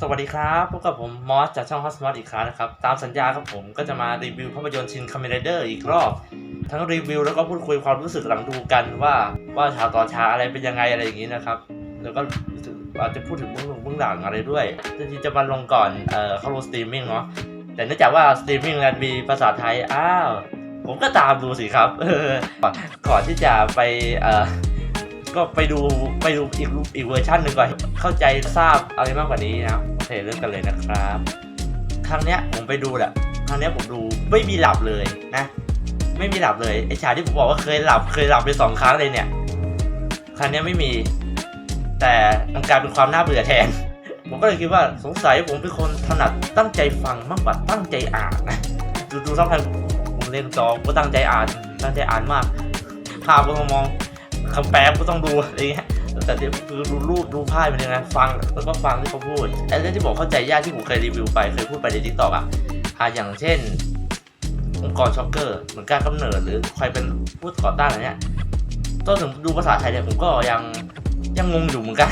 สวัสดีครับพบกับผมมอสจากช่อง Hotspot อีกครั้งนะครับ ตามสัญญาครับผมก็จะมารีวิวภาพยนตร์ชินคา m เ n เดอร์อีกรอบ ทั้งรีวิวแล้วก็พูดคุยความรู้สึกหลังดูกันว่าว่าฉากต่อฉากอะไรเป็นยังไงอะไรอย่างนี้นะครับ แล้วก็อาจจะพูดถึงเบื้องหลังเบื้องหลังอะไรด้วยจริงๆจะมาลงก่อนเอ่อเข้าลงสตรีมมิ่งเนาะแต่เนื่องจากว่าสตรีมมิ่งนั้นมีภาษาไทยอ้าวผมก็ตามดูสิครับก่อนที่จะไปเอ่อ ก็ไปดูไปดูอีกรูปอีกเวอร์ชันหนึ่งก่อน เข้าใจทราบอะไรมากกว่านี้นะโอเคเริ่มกันเลยนะครับ ครั้งเนี้ยผมไปดูแหละครั้งเนี้ยผมดูไม่มีหลับเลยนะ ไม่มีหลับเลยไอฉากที่ผมบอกว่าเคยหลับเคยหลับไปสองครั้งเลยเนี่ย ครั้งเนี้ยไม่มี แต่มันกลายเป็นความน่าเบื่อแทน ผมก็เลยคิดว่าสงสัยผมเป็นคนถนัดตั้งใจฟังมากกว่าตั้งใจอ่านนะดูดูสักพักผมเล่นจอก็ตั้งใจอ่านตั้งใจอ่านมากภาพก็มอง คำแปลก็ต้องดูอะไรเงี้ยแต่เดี๋ยวคือดูรูปดูภาพมันยังไงฟังแล้วก็ฟังที่เขาพูดไอ้เรื่องที่บอกเข้าใจยากที่ผมเคยรีวิวไปเคยพูดไปในทิกตอกอะอะอย่างเช่น องค์กรช็อกเกอร์เหมือนการกำเนิดหรือใครเป็นผู้ก่อตั้งอะไรเนี้ยต้นถึงดูภาษาไทยเนี่ยผมก็ยังยังงงอยู่เหมือนกัน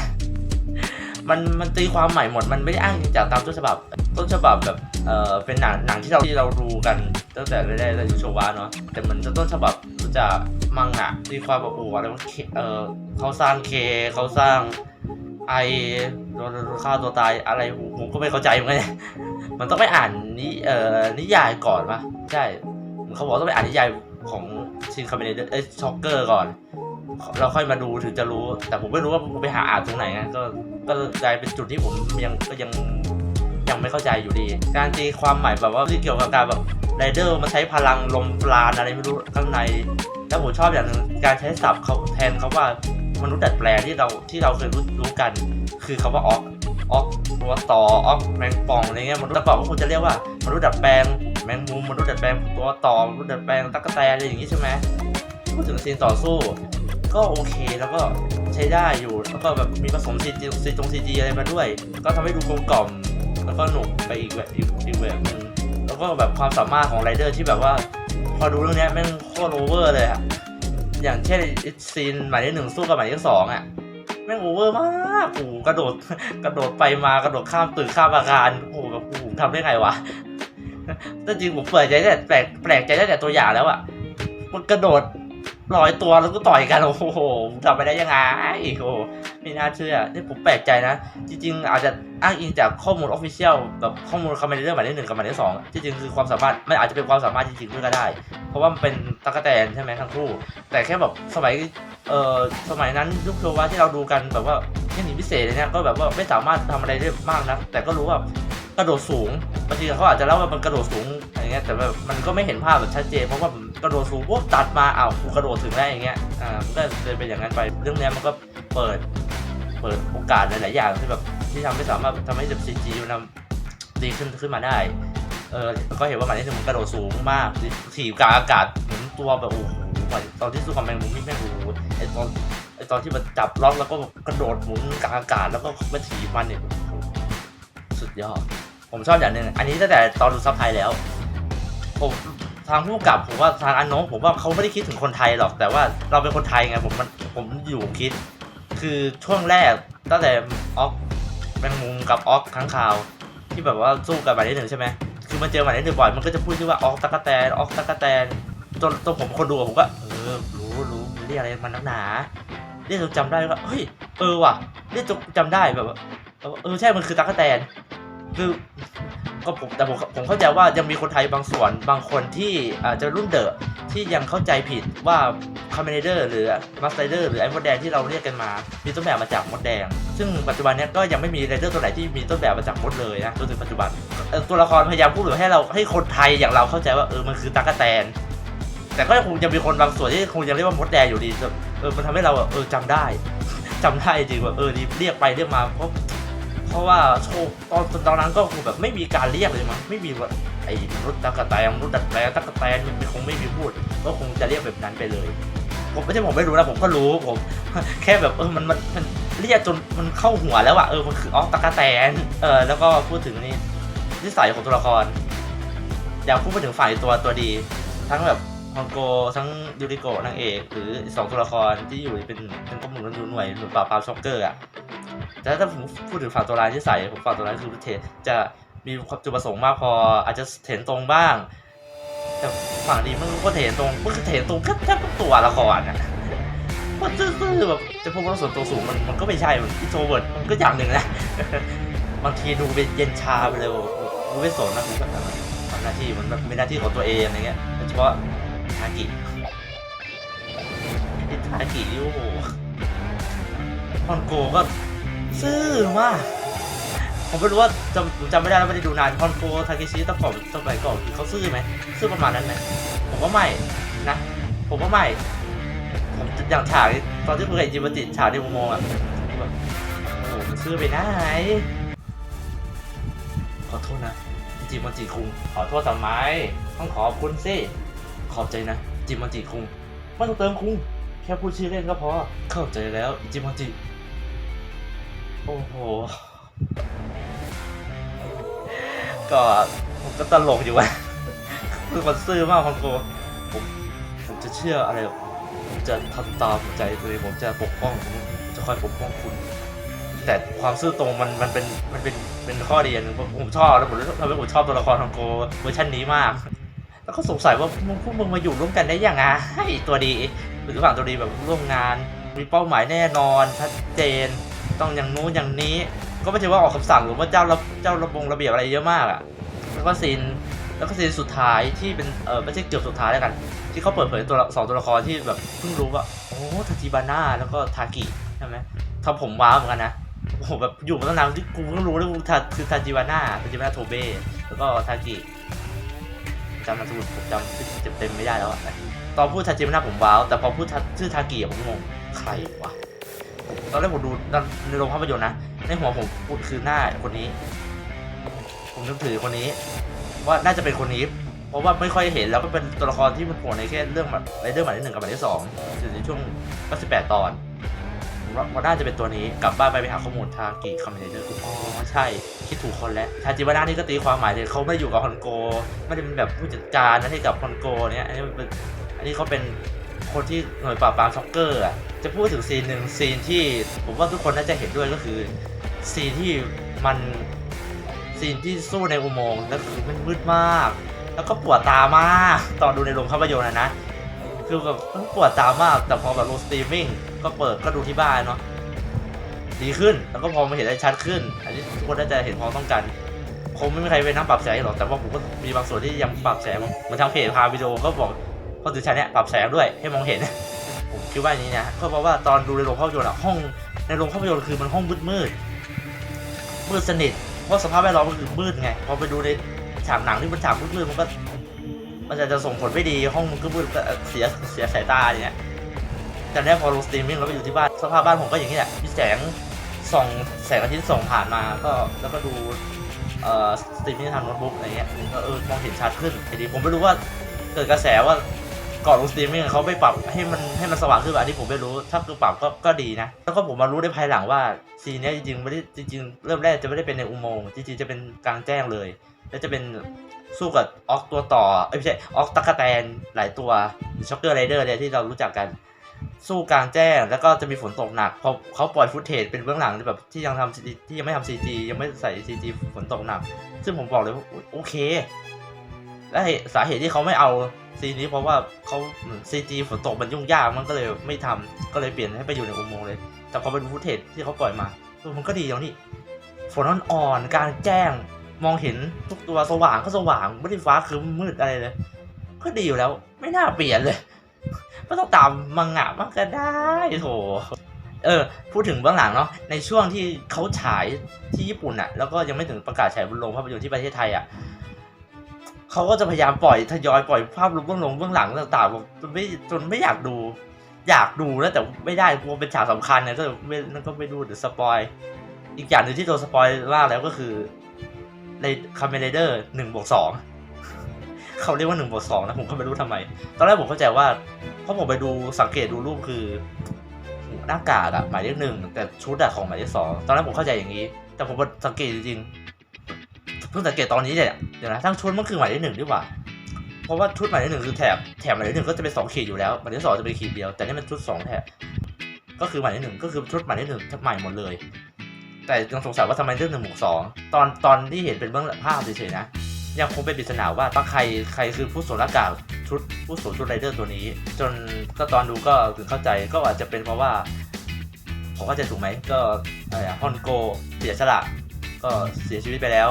มันมันตีความใหม่หมดมันไม่ได้อ้างจากตามต้นฉบับ ต้นฉบับแบบเออเป็นหนังหนังที่เราที่เราดูกันตั้งแต่แรกๆเลยยูโชวะเนาะแต่มือนจะต้นฉบับจัก มังงะตีความแบบโอ้โหอะไรวะเออเขาสร้างเคเขาสร้างไอโดนฆ่าตัวตายอะไรผมก็ไม่เข้าใจเหมือนกันมันต้องไปอ่านนิเอ่อนิยายก่อนปะใช่เขาบอกต้องไปอ่านนิยายของชินคาเมเนเอ้ช็อกเกอร์ก่อน เราค่อยมาดูถึงจะรู้ แต่ผมไม่รู้ว่าผมไปหาอ่านตรงไหนไงก็ก็กลายเป็นจุดที่ผมยังก็ยัง ไม่เข้าใจอยู่ดี การตีความใหม่แบบว่าที่เกี่ยวกับการแบบไรเดอร์มาใช้พลังลมปราณอะไรไม่รู้ข้างใน แล้วผมชอบอย่างหนึงการใช้ศัพท์เขาแทนเขาว่ามนุษย์ดัดแปลงที่เราที่เราเคยรู้รู้กัน คือคาว่าออกออกตัวต่อออกแมงป่องอะไรเงี้ยมนุษย์แต่ก่อนก็คงจะเรียกว่ามนุษย์ดัดแปลงแมงมุมมนุษย์ดัดแปลงตัวต่อมนุษย์ดัดแปลงตั๊กแตนอะไรอย่างงี้ใช่ไหมพูดถึงซีนต่อสู้ ก็โอเคแล้วก็ใช้ได้อยู่แล้วก็แบบมีผสมซีจีซีจงซีจีอะไรมาด้วย ก็ทำให้ดูกลมกล่อม แล้วก็หนุกไปอีกแบบอีกอีกแบบหนึงแล้วก็แบบความสามารถของไรเดอร์ที่แบบว่า พอดูเรื่องนี้แม่งโคตรโอเวอร์เลยอะอย่างเช่นซีนหมายเลขหนึ่งสู้กับหมายเลขสองอะแม่งโอเวอร์มากโอ้กระโดดกระโดดไปมากระโดดข้ามตึกข้ามอาคารโอ้โหแบบโอ้ทำได้ไงวะแต่จริงผมเปิดใจแต่แปลกแปลกใจได้แต่ตัวอย่างแล้วอะมันกระโดด ลอยตัวแล้วก็ต่อยกันโอ้โหทำไปได้ยังไงโอ้ไม่น่าเชื่อนี่ผมแปลกใจนะ จริง ๆ อาจจะอ้างอิงจากข้อมูลออฟฟิเชียลแบบข้อมูลคอมเมนเดอร์หมายเลขหนึ่งกับหมายเลขสองจริงๆคือความสามารถมันอาจจะเป็นความสามารถจริงๆด้วยก็ได้ เพราะว่ามันเป็นตะกแตนใช่ไหมทั้งคู่ แต่แค่แบบสมัยเอ่อสมัยนั้นยุคโชวะที่เราดูกันแบบว่าเทคนิคพิเศษเลยเนี่ยก็แบบว่าไม่สามารถทำอะไรได้มากนะแต่ก็รู้ว่า กระโดดสูงบางทีเขาอาจจะเล่าว่ามันกระโดดสูงอะไรเงี้ยแต่แบบมันก็ไม่เห็นภาพแบบชัดเจนเพราะว่ามันกระโดดสูงปุ๊บตัดมาอ้าวกูกระโดดถึงได้อย่างเงี้ยอ่ามันก็เลยเป็นอย่างนั้นไปเรื่องนี้มันก็เปิดเปิดโอกาสหลายๆอย่างที่แบบที่ทำให้สามารถทำให้แบบซีจีมันดีขึ้นขึ้นมาได้เออก็เห็นว่าหมายเลขหนึ่งมันกระโดดสูงมากถีบกลางอากาศหมุนตัวแบบโอ้โหตอนที่สู้กับแมงมุมนี่แม่งโอ้โหไอตอนไอตอนที่มันจับล็อกแล้วก็กระโดดหมุนกลางอากาศแล้วก็มาถีบมันเนี่ยโอ้โหสุดยอด ผมชอบอย่างหนึ่งอันนี้ตั้งแต่ตอนดูซับไทยแล้ว ผมทางผู้กับผมว่าทางอันโนผมว่าเขาไม่ได้คิดถึงคนไทยหรอกแต่ว่าเราเป็นคนไทยไงผมมันผมอยู่ผมคิด คือช่วงแรกตั้งแต่ออกแมงมุมกับออกค้างคาว ที่แบบว่าสู้กับหมายเลขหนึ่งใช่ไหมคือมันเจอหมายเลขหนึ่งบ่อยมันก็จะพูดชื่อว่าออกตะกะแตนออกตะกะแตนจนจนผมคนดูผมก็เออรู้รู้เรียกอะไรมันนักหนาเรียกจนจำได้ก็เฮ้ยเออว่ะเรียกจนจำได้แบบเออเออใช่มันคือตะกะแตน คือก็ผมแต่ผมผมเข้าใจว่ายังมีคนไทยบางส่วนบางคนที่อาจจะรุ่นเดอะที่ยังเข้าใจผิดว่าคอมเมเดอร์หรือมัสไ r เดอร์หรือไอ้มดแดงที่เราเรียกกันมา มีต้นแบบมาจากมดแดง ซึ่งปัจจุบันเนี้ยก็ยังไม่มีไรเดอร์ตัวไหนที่มีต้นแบบมาจากมดเลยนะจนถึงปัจจุบันตัวละครพยายามพูดหรือให้เราให้คนไทยอย่างเราเข้าใจว่าเออมันคือตากะแตน แต่ก็คงจะมีคนบางส่วนที่คงยังเรียกว่ามดแดงอยู่ดีเออมันทำให้เราเออจำได้จำได้จริงว่าเออดีเรียกไปเรียกมาเพราะ เพราะว่าโชว์ตอนตอนนั้นก็คงแบบไม่มีการเรียกเลยมั้งไม่มีว่าไอ้มนุษย์ตากแตนมนุษย์ดัดแปลงตากแตนมันคงไม่มีพูด ก็คงจะเรียกแบบนั้นไปเลย ผมไม่ใช่ผมไม่รู้นะผมก็รู้ผม แค่แบบเออมันมันมันเรียกจนมันเข้าหัวแล้วอะเออมันคืออ๋อตะกะแตนเออแล้วก็พูดถึงนี่นิสัยของตัวละครอยากพูดไปถึงฝ่ายตัวตัวดี ทั้งแบบฮองโกทั้งยูริโกนางเอกหรือสองตัวละครที่อยู่เป็นเป็นกลุ่มหนุนหน่วยหน่วยปราบปรามช็อกเกอร์อะ แต่ถ้าผมพูดถึงฝั่งตัวร้ายที่ใส่ผมฝั่งตัวร้ายคือเทจะมีความจุดประสงค์มากพออาจจะเห็นตรงบ้าง แต่ฝั่งนี้มันก็เห็นตรงมันก็เห็นตรงแค่แค่ตัวละครอะมันซื่อๆแบบจะพูดว่าส่วนตัวสูงมันมันก็ไม่ใช่มันอิโทรเวิร์ดมันก็อย่างหนึ่งนะบางทีดูเป็นเย็นชาไปเลยกูไม่สนนะกูก็ทำหน้าที่มันเป็นหน้าที่ของตัวเองอะไรเงี้ยโดยเฉพาะทากิทากินี่โอ้ฮอนโกก็ ซื่อมากผมไม่รู้ว่าจำผมจำไม่ได้แล้วไม่ได้ดูนานฮอนโกทาเคชิตั้งก่อนตั้งไปก่อนคือเขาซื่อไหมซื่อประมาณนั้นไหมผมว่าไม่นะ ผมว่าไม่ผมอย่างฉากตอนที่คุยกับจิมติฉากในอุโมงค์อะแบบโอ้โหมันซื่อไปไหนขอโทษนะ จิมอนจิคุง ขอโทษทำไมต้องขอบคุณสิขอบใจนะ จิมอนจิคุงไม่ต้องเติมคุง แค่พูดชื่อเล่นก็พอเข้าใจแล้วจิมอนจิ โอ้โห ก็ผมก็ตลกอยู่วะคือมันซื่อมากคอนโกผมผมจะเชื่ออะไร ผมจะทำตามใจตัวเองผมจะปกป้องผมจะคอยปกป้องคุณ แต่ความซื่อตรงมันมันเป็นมันเป็นเป็นข้อดีอันหนึงผมชอบแล้วผมทำให้ผมชอบตัวละครทองโกเวอร์ชันนี้มาก แล้วก็สงสัยว่าพวกมึงมาอยู่ร่วมกันได้ยังไงตัวดีหรือฝั่งตัวดีแบบร่วมงาน มีเป้าหมายแน่นอนชัดเจน ต้องอย่างนู้นอย่างนี้ ก็ไม่ใช่ว่าออกคำสั่งหรือว่าเจ้าระเจ้าระบงระเบียบอะไรเยอะมากอะแล้วก็ซีนแล้วก็ซีนสุดท้ายที่เป็นเออไม่ใช่เกือบสุดท้ายแล้วกัน ที่เขาเปิดเผยตัวสองตัวละครที่แบบเพิ่งรู้ว่าโอ้ทาจิบาน่าแล้วก็ทากิใช่ไหมทำผมว้าวเหมือนกันนะผมแบบอยู่มาตั้งนานที่กูเพิ่งรู้เลยว่าทาคือทาจิวาน่าทาจิวาน่าโทเบ้แล้วก็ทากิจำนามสกุลผมจำชื่อเต็มไม่ได้แล้วอะตอนพูดทาจิวาน่าผมว้าวแต่พอพูดชื่อทากิผมงงใครวะ ตอนแรกผมดูในโรงภาพยนตร์นะ ในหัวผมพูดคือหน้าคนนี้ ผมนึกถือคนนี้ ว่าน่าจะเป็นคนนี้ เพราะว่าไม่ค่อยเห็นแล้วก็เป็นตัวละครที่มันโผล่ในแค่เรื่องแบบในเรื่องหมายเลขหนึ่งกับหมายเลขสองอยู่ในช่วงก็สิบแปดตอนว่าน่าจะเป็นตัวนี้กลับบ้านไปไปหาข้อมูลทากิคอมเมนเดอร์อ๋อใช่ คิดถูกคนแล้วทาจิวาน่านี่ก็ตีความหมายเลยเขาไม่ได้อยู่กับฮอนโก ไม่ได้เป็นแบบผู้จัดการนะให้กับฮอนโกเนี่ยอันนี้เป็นอันนี้เขาเป็น คนที่หน่วยปราบปรามซ็อกเกอร์อะจะพูดถึงซีนหนึ่งซีนที่ผมว่าทุกคนน่าจะเห็นด้วยก็คือซีนที่มันซีนที่สู้ในอุโมงค์แล้วคือมันมืดมาก แล้วก็ปวดตามาก ตอนดูในโรงภาพยนตร์นะนะคือแบบปวดตามาก แต่พอแบบลงสตรีมมิ่งก็เปิดก็ดูที่บ้านเนาะดีขึ้นแล้วก็พอมาเห็นได้ชัดขึ้น อันนี้ทุกคนน่าจะเห็นพร้อมต้องกันคงไม่มีใครไปนั่งปรับแสงหรอกแต่ว่าผมก็มีบางส่วนที่ยังปรับแสงเหมือนทางเพจพาวิดีโอก็บอก พอถือชั้นเนี้ยปรับแสงด้วยให้มองเห็นผมคิดว่าอย่างนี้นะก็เพราะว่าตอนดูในโรงภาพยนตร์อะห้องในโรงภาพยนตร์คือมันห้องมืดมืดมืดสนิทเพราะสภาพแวดล้อมมันคือมืดไงพอไปดูในฉากหนังที่มันฉากมืดๆมันก็มันจะจะส่งผลไม่ดีห้องมันก็มืดเสียเสียสายตาเนี่ยแต่เนี้ยพอลงสตรีมมิ่งแล้วไปอยู่ที่บ้านสภาพบ้านผมก็อย่างนี้แหละมีแสงส่องแสงอาทิตย์ส่องผ่านมาก็แล้วก็ดูเอ่อสตรีมมิ่งทางโน้ตบุ๊กอะไรเงี้ยก็เออมองเห็นชัดขึ้นไอ้ดีผมไม่รู้ว่าเกิดกระแสว่า ก่อนลงสตรีมมิ่งเขาไม่ปรับให้มันให้มันสว่างขึ้นแบบอันนี้ผมไม่รู้ถ้าคือปรับก็ก็ดีนะ แล้วก็ผมมารู้ได้ภายหลังว่าซีนนี้จริงๆไม่ได้จริง ๆ เริ่มแรกจะไม่ได้เป็นในอุโมงค์จริงๆจะเป็นกลางแจ้งเลย แล้วจะเป็นสู้กับออกตัวต่อไม่ใช่ออกตักแตนหลายตัวช็อกเกอร์ไรเดอร์เนี่ยที่เรารู้จักกัน สู้กลางแจ้งแล้วก็จะมีฝนตกหนักพอเขาปล่อยฟุตเทจเป็นเบื้องหลังแบบที่ยังทำที่ยังไม่ทำซีจียังไม่ใส่ซีจีฝนตกหนัก ซึ่งผมบอกเลยว่าโอเค และเหตุสาเหตุที่เขาไม่เอาซีนนี้เพราะว่าเขาซีจีฝนตกมันยุ่งยากมันก็เลยไม่ทำก็เลยเปลี่ยนให้ไปอยู่ในอุโมงค์เลย แต่พอเป็นฟุตเทจที่เขาปล่อยมามันก็ดีอย่างนี้ฝนอ่อนๆกลางแจ้ง มองเห็นทุกตัวสว่างก็สว่างไม่ได้ฟ้าคือมืดอะไรเลย ก็ดีอยู่แล้ว ไม่น่าเปลี่ยนเลยไม่ต้องตามมังงะมันก็ได้โถเออพูดถึงเบื้องหลังเนาะในช่วงที่เขาฉายที่ญี่ปุ่นอะแล้วก็ยังไม่ถึงประกาศฉายบนโรงภาพยนตร์ที่ประเทศไทยอะ เขาก็จะพยายามปล่อยทยอยปล่อยภาพลงเบื้องลงเบื้องหลังต่างๆจนไม่จนไม่อยากดู อยากดูแล้วแต่ไม่ได้กลัวเป็นฉากสำคัญเนี่ยก็ไม่นั่นก็ไม่ดูเดี๋ยวสปอยอีกอย่างหนึ่งที่โดนสปอยมาแล้วก็คือในคาเมเดอร์หนึ่งบวกสองเขาเรียกว่าหนึ่งบวกสองนะผมก็ไม่รู้ทำไม ตอนแรกผมเข้าใจว่าเพราะผมไปดูสังเกตดูรูปคือหน้ากากอะหมายเลขหนึ่งแต่ชุดอะของหมายเลขสองตอนแรกผมเข้าใจอย่างนี้ แต่ผมสังเกตจริงๆเพิ่งสังเกตตอนนี้เนี่ย ดี๋ยวนะทั้งชุดมันคือหมายเลขหนึ่งดีกว่า เพราะว่าชุดหมายเลขหนึ่งคือแถบแถบหมายเลขหนึ่งก็จะเป็นสองขีดอยู่แล้วหมายเลขสองจะเป็นขีดเดียวแต่นี่มันชุดสองแถบก็คือหมายเลขหนึ่งก็คือชุดหมายเลขหนึ่งใหม่หมดเลย แต่ยังสงสัยว่าทำไมเรื่องหนึ่งหมู่สองตอนตอนที่เห็นเป็นเบื้องหลังภาพเฉยๆนะยังคงเป็นปริศนาว่าตั้งใครใครคือผู้สวมหน้ากากชุดผู้สวมชุดไรเดอร์ตัวนี้ จนก็ตอนดูก็ถึงเข้าใจก็อาจจะเป็นเพราะว่าผมเข้าใจถูกไหมก็อะไรอะฮอนโกเสียสละก็เสียชีวิตไปแล้ว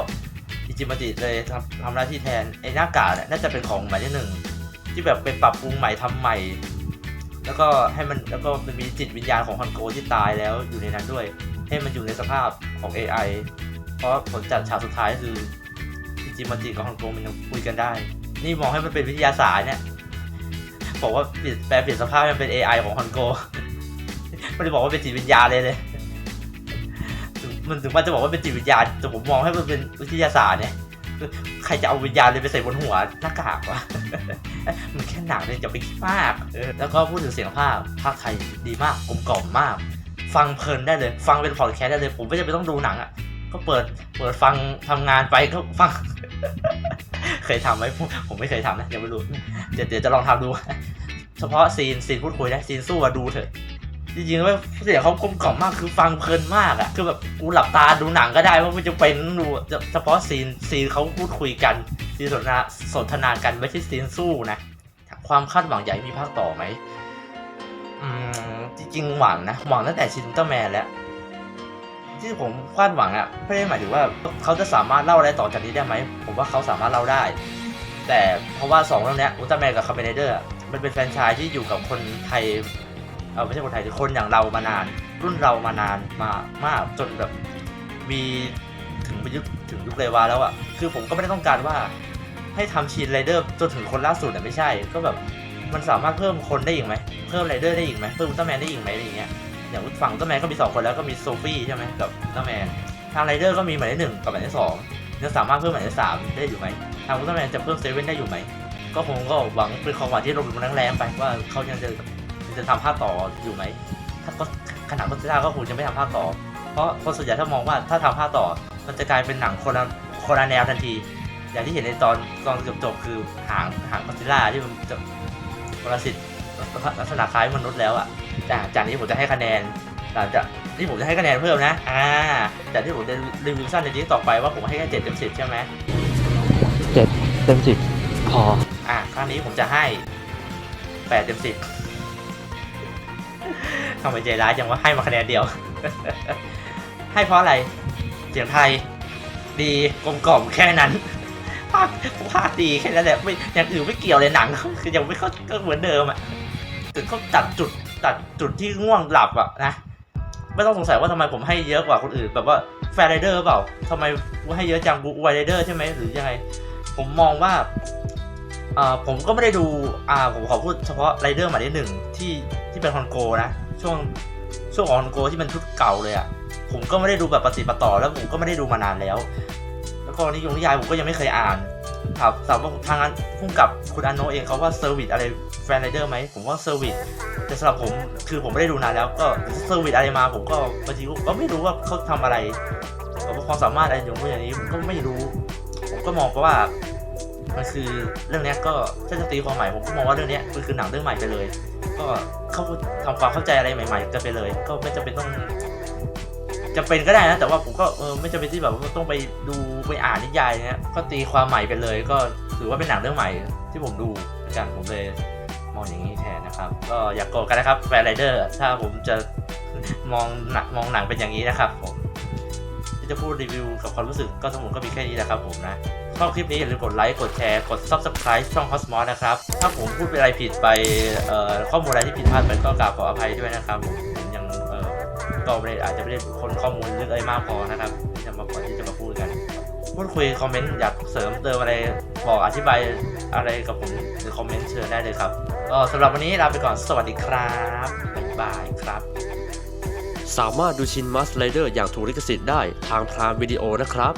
จิมจิเลยทำทำหน้าที่แทนไอ้หน้ากากเนี่ยน่าจะเป็นของหมายเลขหนึ่งที่แบบไปปรับปรุงใหม่ทำใหม่ แล้วก็ให้มันแล้วก็มันมีจิตวิญญาณของฮอนโกที่ตายแล้วอยู่ในนั้นด้วย ให้มันอยู่ในสภาพของ AI เพราะผลจากฉากสุดท้ายคืออิจิมจิกับฮอนโกมันยังคุยกันได้ นี่มองให้มันเป็นวิทยาศาสตร์เนี่ยบอกว่าเปลี่ยนแปลเปลี่ยนสภาพมันเป็น AI ของฮอนโกไม่ได้บอกว่าเป็นจิตวิญญาณเลยเลย มันถึงมันจะบอกว่าเป็นจิตวิญญาณแต่ผมมองให้มันเป็นวิทยาศาสตร์เนี่ยใครจะเอาวิญญาณเลยไปใส่บนหัวหน้ากากวะ มันแค่หนังเนี่ยอย่าไปคิดมากแล้วก็พูดถึงเสียงภาพภาคไทยดีมากกลมกล่อมมาก ฟังเพลินได้เลย ฟังเป็นพอดแคสต์ได้เลย ผมไม่จำเป็นต้องดูหนังอะ ก็เปิดเปิดฟังทำงานไปก็ฟัง เคยทำไหมผมไม่เคยทำนะยังไม่รู้เดี๋ยวเดี๋ยวจะลองทำดู เฉพาะซีนซีนพูดคุยนะซีนสู้อะดูเถอะ จริงๆว่าเสียงเขากลมกล่อมมากคือฟังเพลินมากอะคือแบบกูหลับตาดูหนังก็ได้เพราะมันจะเป็นดูเฉพาะซีนซีนเขาพูดคุยกันซีนสนทนาสนทนากันไม่ใช่ซีนสู้นะความคาดหวังใหญ่มีภาคต่อไหมอืมจริงๆหวังนะหวังตั้งแต่ชินเตอร์แมนแล้วที่ผมคาดหวังอะไม่ได้หมายถึงว่าเขาจะสามารถเล่าอะไรต่อจากนี้ได้ไหมผมว่าเขาสามารถเล่าได้ แต่เพราะว่าสองเรื่องนี้อุลตร้าแมนกับคาเมเนเดอร์มันเป็นแฟรนไชส์ที่อยู่กับคนไทย เออไม่ใช่คนไทยคือคนอย่างเรามานาน รุ่นเรามานานมามากจนแบบมีถึงยุคถึงยุคเลวาแล้วอะคือผมก็ไม่ได้ต้องการว่าให้ทำชีนไรเดอร์จนถึงคนล่าสุดเนี่ไม่ใช่ ก็แบบมันสามารถเพิ่มคนได้อีกไหมเพิ่มไรเดอร์ได้อีกไหมเพิ่มอุลตร้าแมนได้อีกไหมอะไรอย่างเงี้ยอย่างฝั่งอุลตร้าแมนก็มีสองคนแล้วก็มีโซฟี่ใช่ไหมกับอุลตร้าแมนทางไรเดอร์ก็มีหมายเลขหนึ่งกับหมายเลขสองจะสามารถเพิ่มหมายเลขสามได้อยู่ไหมทางอุลตร้าแมนจะเพิ่มเซเว่นได้อยู่ไหมก็คงก็หวังเป็นความหวังที่ลงแรงๆไปว่าเขายังจะ จะทำภาคต่ออยู่ไหมถ้าก็ขนาดก็ซิล่าก็คงจะไม่ทำภาคต่อ เพราะคนส่วนใหญ่ถ้ามองว่าถ้าทำภาคต่อ มันจะกลายเป็นหนังคนละคนละแนวทันที อย่างที่เห็นในตอนตอนจบๆคือหางหางก็ซิล่าที่มันจะปรสิตลักษณะคล้ายมนุษย์แล้วอะจากจากนี้ผมจะให้คะแนนหลังจากที่ผมจะให้คะแนนเพิ่มนะ อ่าจากที่ผมจะรีวิวสั้นในที่ต่อไปว่าผมให้แค่เจ็ดเต็มสิบใช่ไหมเจ็ดเต็มสิบพอ อะครั้งนี้ผมจะให้แปดเต็มสิบ ทำไมใจร้ายจังว่าให้มาคะแนนเดียว ให้เพราะอะไร เสียงไทย ดีกลมกล่อมแค่นั้นภาคภาคดีแค่นั้นแหละไม่อย่างอื่นไม่เกี่ยวเลยหนังคือยังไม่เข้าก็เหมือนเดิมอะถึงเขาตัดจุดตัดจุดที่ง่วงหลับอะนะไม่ต้องสงสัยว่าทำไมผมให้เยอะกว่าคนอื่น แบบว่าแฟร์ไรเดอร์เปล่าทำไมกูให้เยอะจังกูอวยไรเดอร์ใช่ไหมหรือยังไง ผมมองว่าอ่าผมก็ไม่ได้ดูอ่าผมขอพูดเฉพาะไรเดอร์หมายเลขหนึ่งที่ที่เป็นฮอนโกนะ ช่วงช่วงออนโกที่เป็นชุดเก่าเลยอะผมก็ไม่ได้ดูแบบประสิทธิ์ประต่อแล้วผมก็ไม่ได้ดูมานานแล้ว แล้วก็นิยมนิยายผมก็ยังไม่เคยอ่านถามถามว่าทางนั้นพุ่งกับคุณอันโนเองเขาว่าเซอร์วิสอะไรแฟนไรเดอร์ไหมผมว่าเซอร์วิสแต่สำหรับผมคือผมไม่ได้ดูนานแล้วก็เซอร์วิสอะไรมาผมก็บางทีก็ไม่รู้ว่าเขาทำอะไรความสามารถอะไรอย่างนู้นอย่างนี้ผมก็ไม่รู้ ผมก็มองเพราะว่า มันคือเรื่องนี้ก็ถ้าจะตีความหมายผมก็มองว่าเรื่องนี้มันคือหนังเรื่องใหม่ไปเลย ก็เขาทำความเข้าใจอะไรใหม่ ๆ กันไปเลย ก็ไม่จำเป็นต้องจะเป็นก็ได้นะแต่ว่าผมก็เออไม่จำเป็นที่แบบว่าต้องไปดูไปอ่านนิยายเนี้ยก็ตีความใหม่ไปเลย ก็ถือว่าเป็นหนังเรื่องใหม่ที่ผมดูเหมือนกันผมเลยมองอย่างนี้แทนนะครับ ก็อยากโกรธกันนะครับแฟนไรเดอร์ถ้าผมจะมองหนังมองหนังเป็นอย่างนี้นะครับผมที่จะพูดรีวิวกับความรู้สึกก็ทั้งหมดก็มีแค่นี้แหละครับผมนะ ชอบคลิปนี้อย่าลืมกดไลค์ กดแชร์ กด subscribe ช่อง Cosmos นะครับ ถ้าผมพูดไปอะไรผิดไปข้อมูลอะไรที่ผิดพลาดไปก็กราบขออภัยด้วยนะครับผมยังเอ่อก็ไม่ได้อาจจะไม่ได้คนข้อมูลลึกอะไรมากพอนะครับที่จะมาก่อนที่จะมาพูดกันพูดคุยคอมเมนต์อยากเสริมเติมอะไรบอกอธิบายอะไรกับผมในคอมเมนต์เชิญได้เลยครับก็สำหรับวันนี้ลาไปก่อนสวัสดีครับบ๊ายบายครับ สามารถดูชินมัสไ r เดอร์อย่างถูกลิขสิทธิ์ได้ทางพรามวิดีโอนะครับ